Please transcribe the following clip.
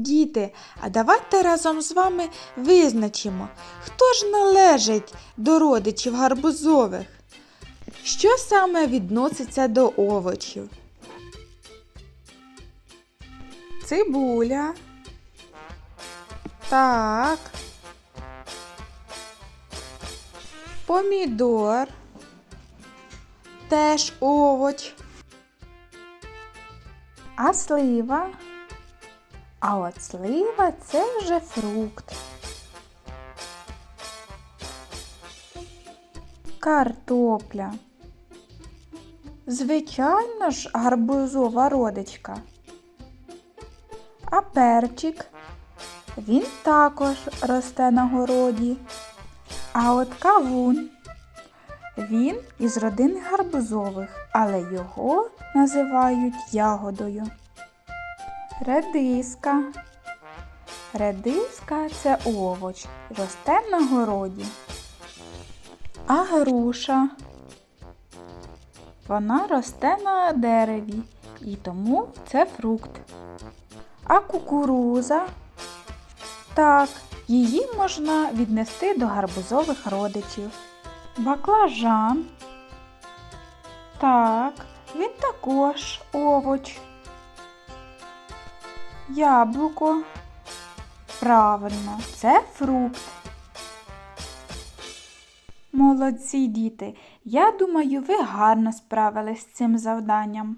Діти, а давайте разом з вами визначимо, хто ж належить до родичів гарбузових. Що саме відноситься до овочів? Цибуля. Так. Помідор. Теж овоч. А слива? А от слива це вже фрукт. Картопля. Звичайно ж, гарбузова родичка. А перчик? Він також росте на городі. А от кавун. Він із родини гарбузових, але його називають ягодою. Редиска. Редиска це овоч, росте на городі. А груша. Вона росте на дереві і тому це фрукт. А кукуруза. Так, її можна віднести до гарбузових родичів. Баклажан. Так, він також овоч. Яблуко. Правильно, це фрукт. Молодці діти. Я думаю, ви гарно справились з цим завданням.